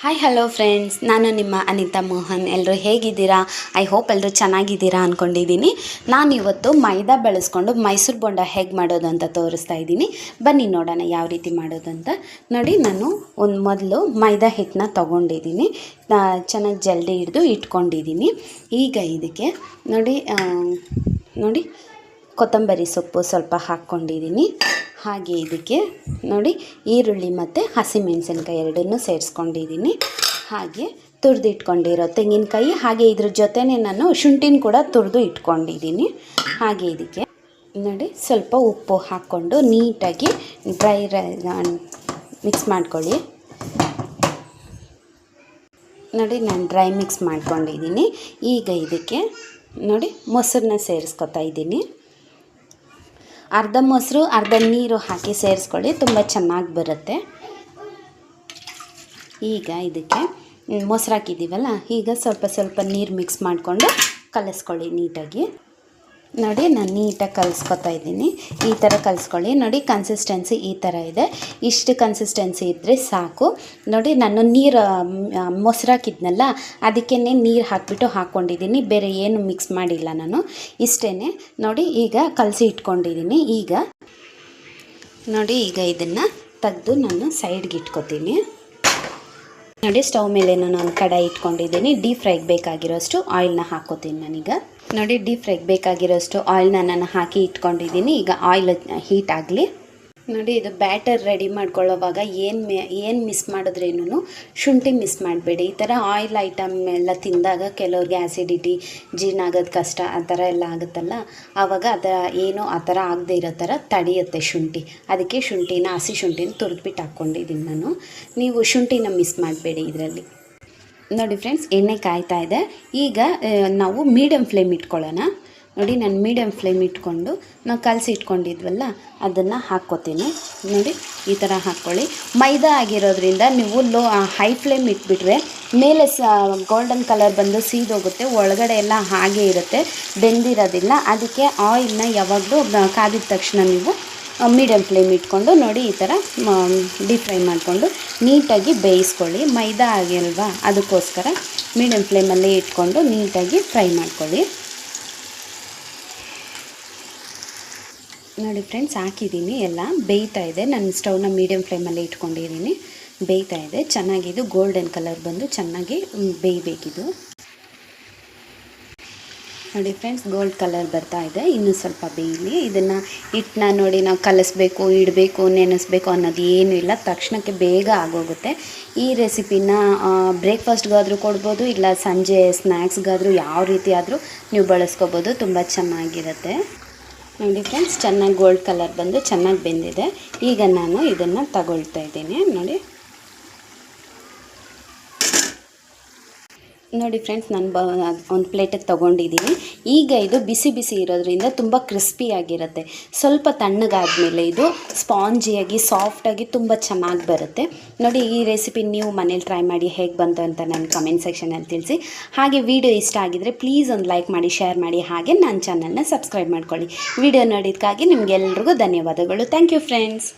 Hi hello friends ನಾನು ನಿಮ್ಮ ಅನಿತಾ ಮೋಹನ್. ಎಲ್ಲರೂ ಹೇಗಿದ್ದೀರಾ? ಐ ಹೋಪ್ ಎಲ್ಲರೂ ಚೆನ್ನಾಗಿದ್ದೀರಾ ಅಂದ್ಕೊಂಡಿದ್ದೀನಿ ನಾನು ಇವತ್ತು ಮೈದಾ ಬೆಳೆಸ್ಕೊಂಡು ಮೈಸೂರು ಬೋಂಡ ಹೇಗೆ ಮಾಡೋದು ಅಂತ ತೋರಿಸ್ತಾ ಇದ್ದೀನಿ. ಬನ್ನಿ ನೋಡೋಣ ಯಾವ ರೀತಿ ಮಾಡೋದು ಅಂತ. ನೋಡಿ, ನಾನು ಒಂದು ಮೊದಲು ಮೈದಾ ಹಿಟ್ಟನ್ನ ತೊಗೊಂಡಿದ್ದೀನಿ. ಚೆನ್ನಾಗಿ ಜಲ್ದಿ ಹಿಡಿದು ಇಟ್ಕೊಂಡಿದ್ದೀನಿ. ಈಗ ಇದಕ್ಕೆ ನೋಡಿ ನೋಡಿ, ಕೊತ್ತಂಬರಿ ಸೊಪ್ಪು ಸ್ವಲ್ಪ ಹಾಕ್ಕೊಂಡಿದ್ದೀನಿ. ಹಾಗೆ ಇದಕ್ಕೆ ನೋಡಿ ಈರುಳ್ಳಿ ಮತ್ತು ಹಸಿಮೆಣಸಿನ್ಕಾಯಿ ಎರಡನ್ನೂ ಸೇರಿಸ್ಕೊಂಡಿದ್ದೀನಿ. ಹಾಗೆ ತುರಿದು ಇಟ್ಕೊಂಡಿರೋ ತೆಂಗಿನಕಾಯಿ, ಹಾಗೆ ಇದ್ರ ಜೊತೆನೇ ನಾನು ಶುಂಠಿನ ಕೂಡ ತುರಿದು ಇಟ್ಕೊಂಡಿದ್ದೀನಿ. ಹಾಗೆ ಇದಕ್ಕೆ ನೋಡಿ ಸ್ವಲ್ಪ ಉಪ್ಪು ಹಾಕ್ಕೊಂಡು ನೀಟಾಗಿ ಡ್ರೈ ಮಿಕ್ಸ್ ಮಾಡ್ಕೊಳ್ಳಿ. ನೋಡಿ ನಾನು ಡ್ರೈ ಮಿಕ್ಸ್ ಮಾಡ್ಕೊಂಡಿದ್ದೀನಿ. ಈಗ ಇದಕ್ಕೆ ನೋಡಿ ಮೊಸರನ್ನ ಸೇರಿಸ್ಕೊತಾ ಇದ್ದೀನಿ. ಅರ್ಧ ಮೊಸರು, ಅರ್ಧ ನೀರು ಹಾಕಿ ಸೇರಿಸ್ಕೊಳ್ಳಿ, ತುಂಬ ಚೆನ್ನಾಗಿ ಬರುತ್ತೆ. ಈಗ ಇದಕ್ಕೆ ಮೊಸರು ಹಾಕಿದ್ದೀವಲ್ಲ, ಈಗ ಸ್ವಲ್ಪ ಸ್ವಲ್ಪ ನೀರು ಮಿಕ್ಸ್ ಮಾಡಿಕೊಂಡು ಕಲಸ್ಕೊಳ್ಳಿ ನೀಟಾಗಿ. ನೋಡಿ, ನಾನು ನೀಟಾಗಿ ಕಲಿಸ್ಕೊತಾ ಇದ್ದೀನಿ. ಈ ಥರ ಕಲಿಸ್ಕೊಳ್ಳಿ. ನೋಡಿ ಕನ್ಸಿಸ್ಟೆನ್ಸಿ ಈ ಥರ ಇದೆ. ಇಷ್ಟು ಕನ್ಸಿಸ್ಟೆನ್ಸಿ ಇದ್ದರೆ ಸಾಕು. ನೋಡಿ, ನಾನು ನೀರು ಮೊಸರು ಹಾಕಿದ್ನಲ್ಲ ಅದಕ್ಕೇ ನೀರು ಹಾಕಿಬಿಟ್ಟು ಹಾಕ್ಕೊಂಡಿದ್ದೀನಿ ಬೇರೆ ಏನು ಮಿಕ್ಸ್ ಮಾಡಿಲ್ಲ ನಾನು. ಇಷ್ಟೇ ನೋಡಿ, ಈಗ ಕಲಸಿ ಇಟ್ಕೊಂಡಿದ್ದೀನಿ. ಈಗ, ನೋಡಿ, ಈಗ ಇದನ್ನು ತೆಗೆದು ನಾನು ಸೈಡ್ಗೆ ಇಟ್ಕೊತೀನಿ. ನೋಡಿ ಸ್ಟವ್ ಮೇಲೆ ನಾನು ಕಡಾಯಿ ಇಟ್ಕೊಂಡಿದ್ದೀನಿ. ಡೀಪ್ ಫ್ರೈಗೆ ಬೇಕಾಗಿರೋಷ್ಟು ಆಯಿಲ್ನ ಹಾಕೋತೀನಿ ನಾನೀಗ. ನೋಡಿ ಡೀಪ್ ಫ್ರೈಗೆ ಬೇಕಾಗಿರೋಷ್ಟು ಆಯಿಲ್ನ ನಾನು ಹಾಕಿ ಇಟ್ಕೊಂಡಿದ್ದೀನಿ. ಈಗ ಆಯಿಲ್ ಹೀಟ್ ಆಗಲಿ. ನೋಡಿ, ಇದು ಬ್ಯಾಟರ್ ರೆಡಿ ಮಾಡ್ಕೊಳ್ಳೋವಾಗ ಏನು ಮೆ, ಏನು ಮಿಸ್ ಮಾಡಿದ್ರೇನು ಶುಂಠಿ ಮಿಸ್ ಮಾಡಬೇಡಿ. ಈ ಥರ ಆಯಿಲ್ ಐಟಮ್ ಎಲ್ಲ ತಿಂದಾಗ ಕೆಲವ್ರಿಗೆ ಆ್ಯಸಿಡಿಟಿ ಜೀರ್ಣ ಆಗೋದು ಕಷ್ಟ, ಆ ಥರ ಎಲ್ಲ ಆಗುತ್ತಲ್ಲ? ಆವಾಗ ಅದರ ಏನೋ ಆ ಥರ ಆಗದೆ ಇರೋ ಥರ ತಡೆಯುತ್ತೆ ಶುಂಠಿ. ಅದಕ್ಕೆ ಶುಂಠಿನ, ಹಸಿ ಶುಂಠಿನ ತುರಿದ್ಬಿಟ್ಟು ಹಾಕ್ಕೊಂಡಿದ್ದೀನಿ ನಾನು. ನೀವು ಶುಂಠಿನ ಮಿಸ್ ಮಾಡಬೇಡಿ ಇದರಲ್ಲಿ. ನೋಡಿ ಫ್ರೆಂಡ್ಸ್ ಎಣ್ಣೆ ಕಾಯ್ತಾ ಇದೆ. ಈಗ ನಾವು ಮೀಡಿಯಮ್ ಫ್ಲೇಮ್ ಇಟ್ಕೊಳ್ಳೋಣ. ನೋಡಿ, ನಾನು ಮೀಡಿಯಮ್ ಫ್ಲೇಮ್ ಇಟ್ಕೊಂಡು ನಾವು ಕಲಸಿ ಇಟ್ಕೊಂಡಿದ್ವಲ್ಲ, ಅದನ್ನು ಹಾಕ್ಕೋತೀನಿ. ನೋಡಿ, ಈ ಥರ ಹಾಕ್ಕೊಳ್ಳಿ. ಮೈದಾ ಆಗಿರೋದ್ರಿಂದ ನೀವು ಲೋ ಹೈ ಫ್ಲೇಮ್ ಇಟ್ಬಿಟ್ರೆ ಮೇಲೆ ಸ ಗೋಲ್ಡನ್ ಕಲರ್ ಬಂದು ಸೀದೋಗುತ್ತೆ ಒಳಗಡೆ ಎಲ್ಲ ಹಾಗೆ ಇರುತ್ತೆ. ಬೆಂದಿರೋದಿಲ್ಲ. ಅದಕ್ಕೆ ಆಯಿಲ್ನ ಯಾವಾಗಲೂ ಕಾದಿದ ತಕ್ಷಣ ನೀವು ಮೀಡಿಯಮ್ ಫ್ಲೇಮ್ ಇಟ್ಕೊಂಡು ನೋಡಿ ಈ ಥರ ಡೀಪ್ ಫ್ರೈ ಮಾಡಿಕೊಂಡು ನೀಟಾಗಿ ಬೇಯಿಸ್ಕೊಳ್ಳಿ. ಮೈದಾ ಆಗಿಲ್ವಾ, ಅದಕ್ಕೋಸ್ಕರ ಮೀಡಿಯಮ್ ಫ್ಲೇಮಲ್ಲೇ ಇಟ್ಕೊಂಡು ನೀಟಾಗಿ ಫ್ರೈ ಮಾಡ್ಕೊಳ್ಳಿ. ನೋಡಿ ಫ್ರೆಂಡ್ಸ್, ಹಾಕಿದ್ದೀನಿ ಎಲ್ಲ. ಬೇಯ್ತಾ ಇದೆ. ನಾನು ಸ್ಟವ್ನ ಮೀಡಿಯಮ್ ಫ್ಲೇಮಲ್ಲಿ ಇಟ್ಕೊಂಡಿದ್ದೀನಿ. ಬೇಯ್ತಾ ಇದೆ. ಚೆನ್ನಾಗಿದು. ಗೋಲ್ಡನ್ ಕಲರ್ ಬಂದು ಚೆನ್ನಾಗಿ ಬೇಯಬೇಕಿದು. ನೋಡಿ ಫ್ರೆಂಡ್ಸ್ ಗೋಲ್ಡ್ ಕಲರ್ ಬರ್ತಾ ಇದೆ. ಇನ್ನೂ ಸ್ವಲ್ಪ ಬೇಯಲಿ. ಇದನ್ನು ಹಿಟ್ಟನ್ನ ನೋಡಿ ನಾವು ಕಲಿಸ್ಬೇಕು, ಇಡಬೇಕು, ನೆನೆಸ್ಬೇಕು ಅನ್ನೋದು ಏನೂ ಇಲ್ಲ. ತಕ್ಷಣಕ್ಕೆ ಬೇಗ ಆಗೋಗುತ್ತೆ. ಈ ರೆಸಿಪಿನ ಬ್ರೇಕ್ಫಾಸ್ಟ್ಗಾದರೂ ಕೊಡ್ಬೋದು, ಇಲ್ಲ ಸಂಜೆ ಸ್ನ್ಯಾಕ್ಸ್ಗಾದರೂ ಯಾವ ರೀತಿ ಆದರೂ ನೀವು ಬಳಸ್ಕೋಬೋದು. ತುಂಬ ಚೆನ್ನಾಗಿರುತ್ತೆ. ನೋಡಿ ಫ್ರೆಂಡ್ಸ್, ಚೆನ್ನಾಗಿ ಗೋಲ್ಡ್ ಕಲರ್ ಬಂದು ಚೆನ್ನಾಗಿ ಬೆಂದಿದೆ. ಈಗ ನಾನು ಇದನ್ನು ತಗೊಳ್ತಾ ಇದ್ದೀನಿ. ನೋಡಿ. ನೋಡಿ ಫ್ರೆಂಡ್ಸ್ ನಾನು ಬ ಒಂದು ಪ್ಲೇಟಿಗೆ ತೊಗೊಂಡಿದ್ದೀನಿ ಈಗ ಇದು ಬಿಸಿ ಬಿಸಿ ಇರೋದ್ರಿಂದ ತುಂಬ ಕ್ರಿಸ್ಪಿಯಾಗಿರುತ್ತೆ ಸ್ವಲ್ಪ ತಣ್ಣಗಾದಮೇಲೆ ಇದು ಸ್ಪಾಂಜಿಯಾಗಿ ಸಾಫ್ಟಾಗಿ ತುಂಬ ಚೆನ್ನಾಗಿ ಬರುತ್ತೆ. ನೋಡಿ ಈ ರೆಸಿಪಿ ನೀವು ಮನೇಲಿ ಟ್ರೈ ಮಾಡಿ ಹೇಗೆ ಬಂತು ಅಂತ ನನ್ನ ಕಮೆಂಟ್ ಸೆಕ್ಷನಲ್ಲಿ ತಿಳಿಸಿ. ಹಾಗೆ ವಿಡಿಯೋ ಇಷ್ಟ ಆಗಿದರೆ ಪ್ಲೀಸ್ ಒಂದು ಲೈಕ್ ಮಾಡಿ ಶೇರ್ ಮಾಡಿ. ಹಾಗೆ ನನ್ನ ಚಾನಲ್ನ ಸಬ್ಸ್ಕ್ರೈಬ್ ಮಾಡ್ಕೊಳ್ಳಿ. ವಿಡಿಯೋ ನೋಡಿದ್ದಕ್ಕಾಗಿ ನಿಮಗೆಲ್ರಿಗೂ ಧನ್ಯವಾದಗಳು. Thank you friends